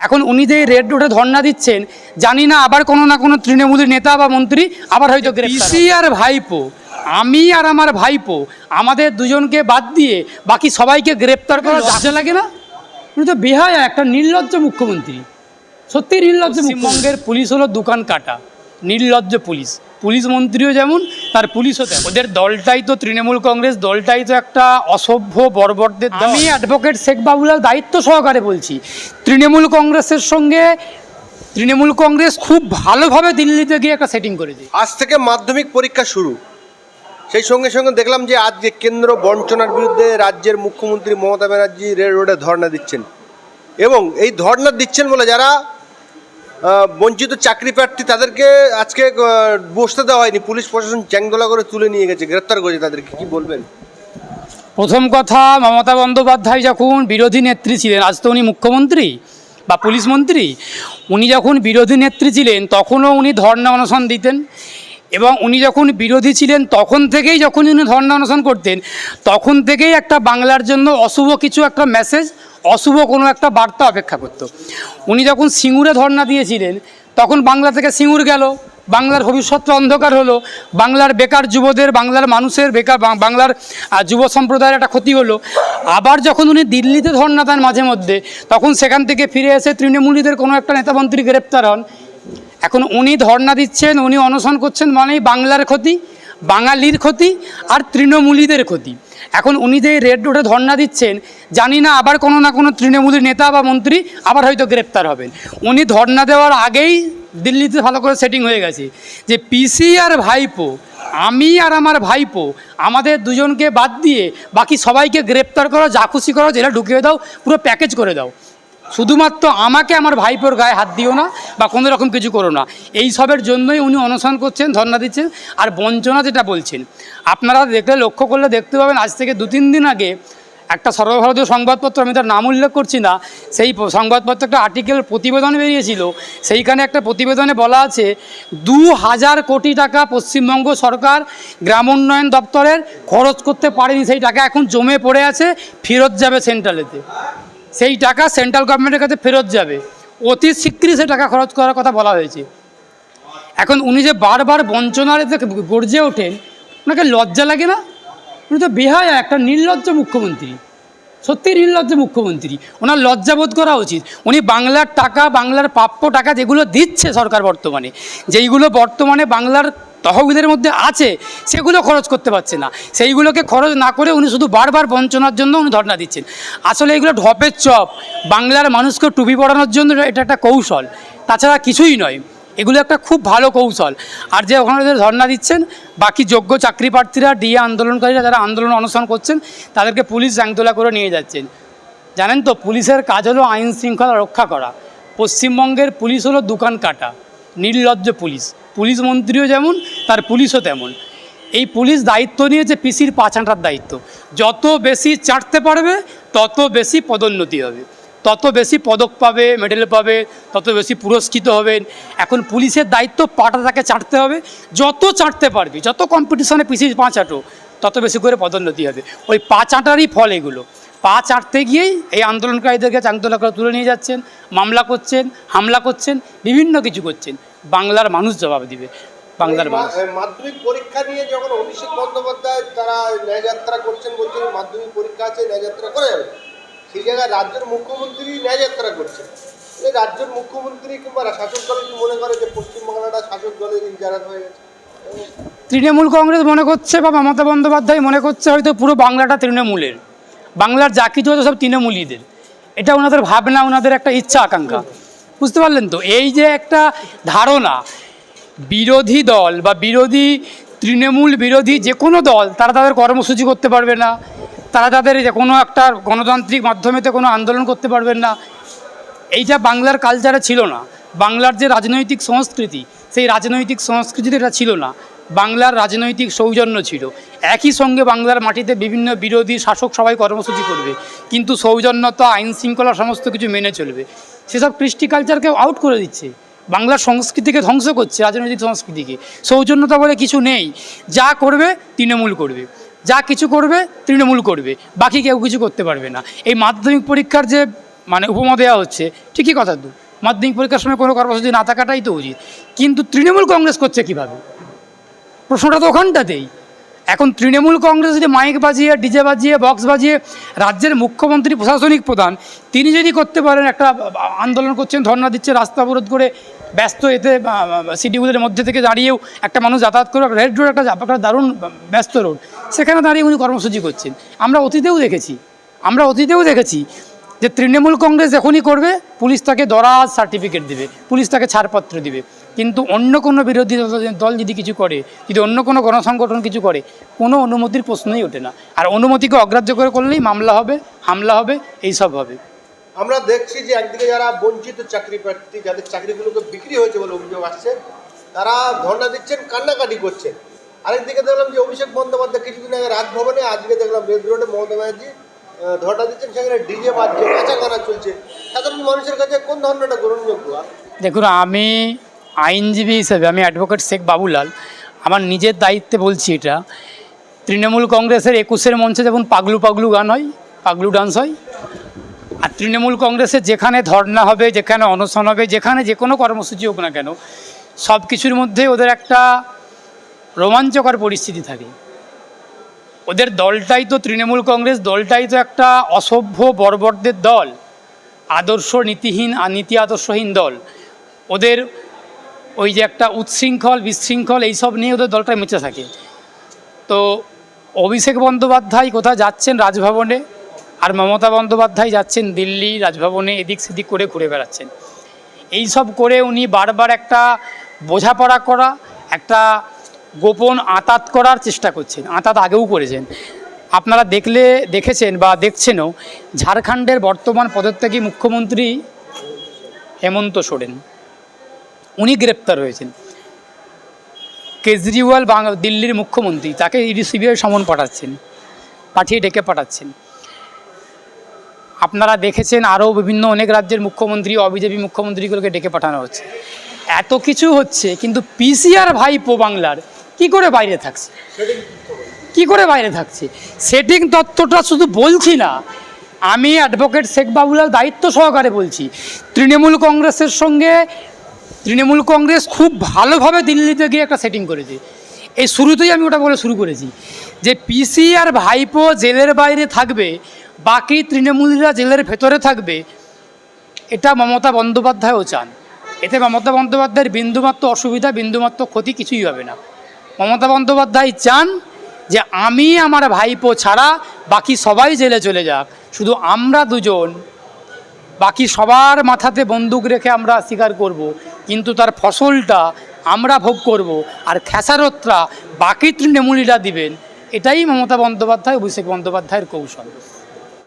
এখন উনি যে রেড রোডে ধর্ণা দিচ্ছেন জানি না আবার কোনো না কোনো তৃণমূলের নেতা বা মন্ত্রী আবার হয়তো পিসি আর ভাইপো আমি আর আমার ভাইপো আমাদের দুজনকে বাদ দিয়ে বাকি সবাইকে গ্রেপ্তার করা লজ্জা লাগে না? উনি তো বেহায়া একটা নির্লজ্জ মুখ্যমন্ত্রী। সত্যি নির্লজ্জ পশ্চিমবঙ্গের পুলিশ হলো দোকান কাটা নির্লজ্জ পুলিশ। পুলিশ মন্ত্রীও যেমন তার পুলিশও তেমন। ওদের দলটাই তো তৃণমূল কংগ্রেস দলটাই তো একটা অসভ্য বর্বরদের। আমি অ্যাডভোকেট শেখ বাবুলাল দায়িত্ব সহকারে বলছি তৃণমূল কংগ্রেসের সঙ্গে তৃণমূল কংগ্রেস খুব ভালোভাবে দিল্লিতে গিয়ে একটা সেটিং করে দিই আজ থেকে মাধ্যমিক পরীক্ষা শুরু। সেই সঙ্গে সঙ্গে দেখলাম যে আজ যে কেন্দ্র বঞ্চনার বিরুদ্ধে রাজ্যের মুখ্যমন্ত্রী মমতা ব্যানার্জি রেল রোডে ধর্ণা দিচ্ছেন। এবং এই ধর্ণা দিচ্ছেন বলে যারা বঞ্চিত চাকরি প্রার্থী তাদেরকে আজকে বসতে দেওয়া হয়নি। পুলিশ প্রশাসন চ্যাংদোলা করে তুলে নিয়ে গেছে, গ্রেপ্তার করেছে তাদেরকে। কি বলবেন? প্রথম কথা, মমতা বন্দ্যোপাধ্যায় যখন বিরোধী নেত্রী ছিলেন, আজ তো উনি মুখ্যমন্ত্রী বা পুলিশ মন্ত্রী, উনি যখন বিরোধী নেত্রী ছিলেন, তখনও উনি ধর্ণা অনশন দিতেন এবং উনি যখন বিরোধী ছিলেন, তখন থেকেই যখন উনি ধর্ণা অনশন করতেন, তখন থেকেই একটা বাংলার জন্য অশুভ কিছু একটা মেসেজ অশুভ কোনো একটা বার্তা অপেক্ষা করত। উনি যখন সিঙ্গুরে ধর্ণা দিয়েছিলেন, তখন বাংলা থেকে সিঙ্গুর গেল, বাংলার ভবিষ্যৎ অন্ধকার হলো, বাংলার বেকার যুবদের, বাংলার মানুষের বেকার বাংলার যুব সম্প্রদায়ের একটা ক্ষতি হলো। আবার যখন উনি দিল্লিতে ধর্ণা দেন মাঝে মধ্যে, তখন সেখান থেকে ফিরে এসে তৃণমূলীদের কোনো একটা নেতামন্ত্রী গ্রেপ্তার হন। এখন উনি ধর্ণা দিচ্ছেন, উনি অনশন করছেন মানেই বাংলার ক্ষতি, বাঙালির ক্ষতি আর তৃণমূলীদের ক্ষতি। এখন উনি যে রেড রোডে ধর্ণা দিচ্ছেন, জানি না আবার কোনো না কোনো তৃণমূলের নেতা বা মন্ত্রী আবার হয়তো গ্রেপ্তার হবেন। উনি ধর্ণা দেওয়ার আগেই দিল্লিতে ভালো করে সেটিং হয়ে গেছে যে পিসি আর ভাইপো, আমি আর আমার ভাইপো, আমাদের দুজনকে বাদ দিয়ে বাকি সবাইকে গ্রেপ্তার করো, যা খুশি করো, যেটা ঢুকিয়ে দাও, পুরো প্যাকেজ করে দাও। শুধুমাত্র আমাকে আমার ভাইপোর গায়ে হাত দিও না বা কোনো রকম কিছু করো না। এই সবের জন্যই উনি অনশন করছেন, ধর্ণা দিচ্ছেন। আর বঞ্চনা যেটা বলছেন, আপনারা দেখলে লক্ষ্য করলে দেখতে পাবেন, আজ থেকে দু তিন দিন আগে একটা সর্বভারতীয় সংবাদপত্র, আমি তার নাম উল্লেখ করছি না, সেই সংবাদপত্র একটা আর্টিকেল প্রতিবেদন বেরিয়েছিল। সেইখানে একটা প্রতিবেদনে বলা আছে দু হাজার কোটি টাকা পশ্চিমবঙ্গ সরকার গ্রাম উন্নয়ন দপ্তরের খরচ করতে পারেনি, সেই টাকা এখন জমে পড়ে আছে, ফেরত যাবে সেন্ট্রালেতে সেই টাকা সেন্ট্রাল গভর্নমেন্টের কাছে ফেরত যাবে। অতি শীঘ্রই সে টাকা খরচ করার কথা বলা হয়েছে। এখন উনি যে বারবার বঞ্চনার গর্জে ওঠেন, ওনাকে লজ্জা লাগে না? উনি তো বেহায়া, একটা নির্লজ্জ মুখ্যমন্ত্রী। সত্যি নির্লজ্জ মুখ্যমন্ত্রী। ওনার লজ্জাবোধ করা উচিত। উনি বাংলার টাকা, বাংলার প্রাপ্য টাকা যেগুলো দিচ্ছে সরকার বর্তমানে, যেইগুলো বর্তমানে বাংলার তহবিলের মধ্যে আছে, সেগুলো খরচ করতে পারছে না। সেইগুলোকে খরচ না করে উনি শুধু বারবার বঞ্চনার জন্য উনি ধর্ণা দিচ্ছেন। আসলে এগুলো ঢপের চপ। বাংলার মানুষকে টুপি পড়ানোর জন্য এটা একটা কৌশল। তাছাড়া কিছুই নয়। এগুলো একটা খুব ভালো কৌশল। আর যে ওখানে ধর্ণা দিচ্ছেন, বাকি যোগ্য চাকরি প্রার্থীরা, ডিএ আন্দোলনকারীরা যারা আন্দোলন অনশন করছেন, তাদেরকে পুলিশ জ্যাংতোলা করে নিয়ে যাচ্ছেন। জানেন তো, পুলিশের কাজ হলো আইন শৃঙ্খলা রক্ষা করা। পশ্চিমবঙ্গের পুলিশ হলো দোকান কাটা, নির্লজ্জ পুলিশ। পুলিশ মন্ত্রীও যেমন, তার পুলিশও তেমন। এই পুলিশ দায়িত্ব নিয়েছে পিসির পাছাঁটার দায়িত্ব। যত বেশি চাটতে পারবে, তত বেশি পদোন্নতি হবে। তত বেশি পদক পাবে, মেডেল পাবে, তত বেশি পুরস্কৃত হবেন এখন পুলিশের দায়িত্ব পাটা তাকে চাটতে হবে। যত চাটতে পারবি, যত কম্পিটিশনে পিসির পা চাটো তত বেশি করে পদোন্নতি হবে। ওই পা চাটারই ফল এগুলো। পা চাটতে গিয়েই এই আন্দোলনকারীদেরকে করে তুলে নিয়ে যাচ্ছেন, মামলা করছেন, হামলা করছেন, বিভিন্ন কিছু করছেন। বাংলার মানুষ জবাব দিবে বাংলার মানুষ। মাধ্যমিক পরীক্ষা নিয়ে যখন অভিষেক বন্দ্যোপাধ্যায় তারা ন্যায়যাত্রা করছেন বলছেন মাধ্যমিক পরীক্ষা আছে ন্যায়যাত্রা করে সেই জায়গায় রাজ্যের মুখ্যমন্ত্রী ন্যায়যাত্রা করছেন। এই রাজ্যের মুখ্যমন্ত্রী কিংবা শাসক দল কি মনে করে যে পশ্চিমবাংলাটা শাসক দলের ইজারাত হয়ে গেছে? তৃণমূল কংগ্রেস মনে করছে বা মমতা বন্দ্যোপাধ্যায় মনে করছে হয়তো পুরো বাংলাটা তৃণমূলের। বাংলার যা কিছু হচ্ছে সব তৃণমূলীদের। এটা ওনাদের ভাবনা ওনাদের একটা ইচ্ছা আকাঙ্ক্ষা। বুঝতে পারলেন তো? এই যে একটা ধারণা, বিরোধী দল বা বিরোধী তৃণমূল বিরোধী যে কোনো দল, তারা তাদের কর্মসূচি করতে পারবে না। তারা তাদের যে কোনো একটা গণতান্ত্রিক মাধ্যমেতে কোনো আন্দোলন করতে পারবেন না। এইটা বাংলার কালচারে ছিল না। বাংলার যে রাজনৈতিক সংস্কৃতি, সেই রাজনৈতিক সংস্কৃতিতে এটা ছিল না। বাংলার রাজনৈতিক সৌজন্য ছিল। একই সঙ্গে বাংলার মাটিতে বিভিন্ন বিরোধী শাসক সবাই কর্মসূচি করবে। কিন্তু সৌজন্যতা আইন শৃঙ্খলা সমস্ত কিছু মেনে চলবে। সেসব কৃষ্টি কালচারকে আউট করে দিচ্ছে। বাংলার সংস্কৃতিকে ধ্বংস করছে, রাজনৈতিক সংস্কৃতিকে। সৌজন্যতা বলে কিছু নেই। যা করবে, তৃণমূল করবে। যা কিছু করবে, তৃণমূল করবে। বাকি কেউ কিছু করতে পারবে না। এই মাধ্যমিক পরীক্ষার যে মানে উপমা দেওয়া হচ্ছে, ঠিকই কথা তো। মাধ্যমিক পরীক্ষার সময় কোনো কর্মসূচি না থাকাটাই তো উচিত। কিন্তু তৃণমূল কংগ্রেস করছে কীভাবে? প্রশ্নটা তো ওখানটাতেই। এখন তৃণমূল কংগ্রেস যদি মাইক বাজিয়ে, ডিজে বাজিয়ে, বক্স বাজিয়ে রাজ্যের মুখ্যমন্ত্রী প্রশাসনিক প্রধান, তিনি যদি করতে পারেন, একটা আন্দোলন করছেন, ধর্ণা দিচ্ছে, রাস্তা অবরোধ করে ব্যস্ত এতে সিটিগুলোর মধ্যে থেকে দাঁড়িয়েও একটা মানুষ যাতায়াত করে রেড রোড একটা একটা দারুণ ব্যস্ত রোড, সেখানে দাঁড়িয়ে উনি কর্মসূচি করছেন। আমরা অতীতেও দেখেছি, আমরা অতীতেও দেখেছি যে তৃণমূল কংগ্রেস যখনই করবে, পুলিশ তাকে দরাজ সার্টিফিকেট দেবে, পুলিশ তাকে ছাড়পত্র দিবে। কিন্তু অন্য কোনো বিরোধী দল- যদি কিছু করে যদি অন্য কোনো গণসংগঠন কিছু করে কোনো অনুমতির প্রশ্নই ওঠে না। আর অনুমতিকে অগ্রাহ্য করে করলেই মামলা হবে হামলা হবে এইসব হবে। আমরা দেখছি যে একদিকে যারা বঞ্চিত চাকরি প্রার্থী যাদের চাকরিগুলোকে বিক্রি হয়েছে বলে অভিযোগ আসছে তারা ধর্ণা দিচ্ছেন কান্নাকাটি করছেন। আরেকদিকে দেখলাম যে অভিষেক বন্দ্যোপাধ্যায় কিছুদিন আগে রাজভবনে আজকে দেখলাম রেড রোডে মমতা ব্যানার্জি ধর্ণা দিচ্ছেন সেখানে ডিজে বাজছে কাঁচা গানা চলছে। সাধারণ মানুষের কাছে কোন ধর্ণাটা গ্রহণযোগ্য? দেখুন আমি আইনজীবী হিসেবে আমি অ্যাডভোকেট শেখ বাবুলাল। আমার নিজের দায়িত্বে বলছি এটা। তৃণমূল কংগ্রেসের একুশের মঞ্চে যেমন পাগলু পাগলু গান হয়, পাগলু ডান্স হয়। আর তৃণমূল কংগ্রেসের যেখানে ধর্না হবে, যেখানে অনশন হবে, যেখানে যে কোনো কর্মসূচি হোক না কেন সব কিছুর মধ্যে ওদের একটা রোমাঞ্চকর পরিস্থিতি থাকে। ওদের দলটাই তো তৃণমূল কংগ্রেস, দলটাই তো একটা অসভ্য বর্বরদের দল, আদর্শ নীতিহীন আর নীতি আদর্শহীন দল। ওদের ওই যে একটা উচ্ছৃঙ্খল বিশৃঙ্খল, এইসব নিয়ে ওদের দলটা মেচে থাকে। তো অভিষেক বন্দ্যোপাধ্যায় কোথায় যাচ্ছেন রাজভবনে আর মমতা বন্দ্যোপাধ্যায় যাচ্ছেন দিল্লি রাজভবনে এদিক সেদিক করে ঘুরে বেড়াচ্ছেন। এইসব করে উনি বারবার একটা বোঝাপড়া করা, একটা গোপন আঁতাত করার চেষ্টা করছেন, আঁতাত আগেও করেছেন। আপনারা দেখলে, দেখেছেন বা দেখছেনও, ঝাড়খণ্ডের বর্তমান পদত্যাগী মুখ্যমন্ত্রী হেমন্ত সোরেন। উনি গ্রেপ্তার হয়েছেন। কেজরিওয়াল বাং- দিল্লির মুখ্যমন্ত্রী, তাকে ইডি সিবিআই সমন পাঠাচ্ছেন, পাঠিয়ে ডেকে পাঠাচ্ছেন। আপনারা দেখেছেন আরও বিভিন্ন অনেক রাজ্যের মুখ্যমন্ত্রী, অবিজেপি মুখ্যমন্ত্রীগুলোকে ডেকে পাঠানো হচ্ছে। এত কিছু হচ্ছে, কিন্তু পিসিআর ভাইপো বাংলার কি করে বাইরে থাকছে? কি করে বাইরে থাকছে? সেটিং তত্ত্বটা শুধু বলছি না, আমি অ্যাডভোকেট শেখ বাবুলাল দায়িত্ব সহকারে বলছি, তৃণমূল কংগ্রেসের সঙ্গে তৃণমূল কংগ্রেস খুব ভালোভাবে দিল্লিতে গিয়ে একটা সেটিং করেছে। এই শুরুতেই আমি ওটা বলে শুরু করেছি যে পিসি আর ভাইপো জেলের বাইরে থাকবে, বাকি তৃণমূলীরা জেলের ভেতরে থাকবে, এটা মমতা বন্দ্যোপাধ্যায়ও চান। এতে মমতা বন্দ্যোপাধ্যায়ের বিন্দুমাত্র অসুবিধা, বিন্দুমাত্র ক্ষতি কিছুই হবে না। মমতা বন্দ্যোপাধ্যায় চান যে আমি, আমার ভাইপো ছাড়া বাকি সবাই জেলে চলে যাক। শুধু আমরা দুজন বাকি সবার মাথাতে বন্দুক রেখে আমরা স্বীকার করব, কিন্তু তার ফসলটা আমরা ভোগ করব, আর খেসারতটা বাকি তৃণমূলীরা দিবেন, এটাই মমতা বন্দ্যোপাধ্যায়, অভিষেক বন্দ্যোপাধ্যায়ের কৌশল।